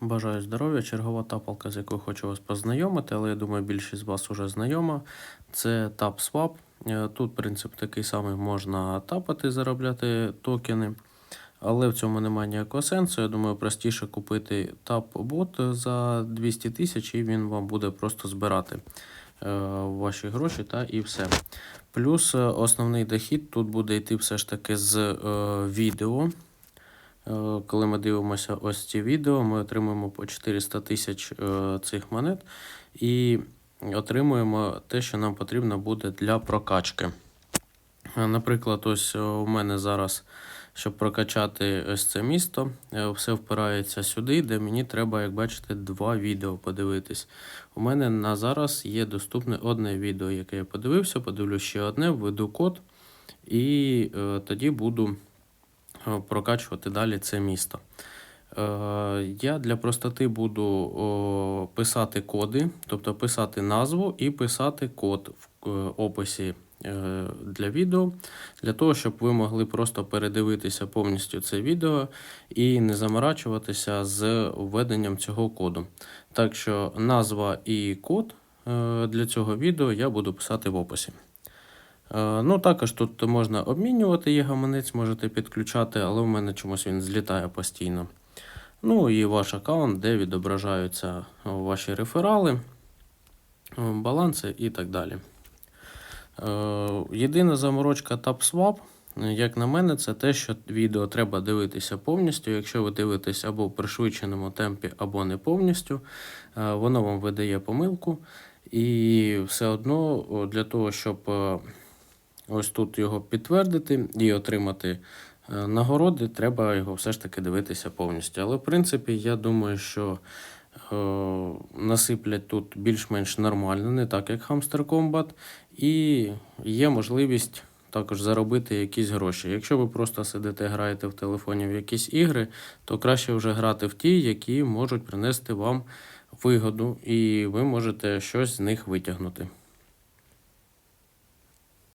Бажаю здоров'я. Чергова тапалка, з якою хочу вас познайомити, але я думаю, більшість з вас вже знайома. Це TapSwap. Е, Тут принцип такий самий можна тапати, заробляти токени. Але в цьому немає ніякого сенсу. Я думаю, простіше купити тап-бот за 200 тисяч, і він вам буде просто збирати е, ваші гроші та і все. Плюс е, основний дохід тут буде йти все ж таки з відео. Е, Коли ми дивимося ось ці відео, ми отримуємо по 400 тисяч е, цих монет і отримуємо те, що нам потрібно буде для прокачки. Е, Наприклад, ось у мене зараз, щоб прокачати ось це місто, все впирається сюди, де мені треба, як бачите, два відео подивитись. У мене на зараз є доступне одне відео, яке я подивився, подивлюсь ще одне, введу код, і тоді буду прокачувати далі це місто. Е, Я для простоти буду писати коди, тобто писати назву і писати код в е, описі е, для відео, для того, щоб ви могли просто передивитися повністю це відео і не заморачуватися з введенням цього коду. Так що назва і код е, для цього відео я буду писати в описі. Е, Ну, також тут можна обмінювати є гаманець, можете підключати, але в мене чомусь він злітає постійно. Ну і ваш аккаунт, де відображаються ваші реферали, е, баланси і так далі. Е, Єдина заморочка TapSwap, як на мене, це те, що відео треба дивитися повністю. Якщо ви дивитесь або в пришвидшеному темпі, або не повністю, воно вам видає помилку. І все одно для того, щоб ось тут його підтвердити і отримати е, нагороди, треба його все ж таки дивитися повністю. Але в принципі, я думаю, що е, насиплять тут більш-менш нормально, не так як Hamster Combat, і є можливість також заробити якісь гроші. Якщо ви просто сидите, граєте в телефоні в якісь ігри, то краще вже грати в ті, які можуть принести вам вигоду, і ви можете щось з них витягнути.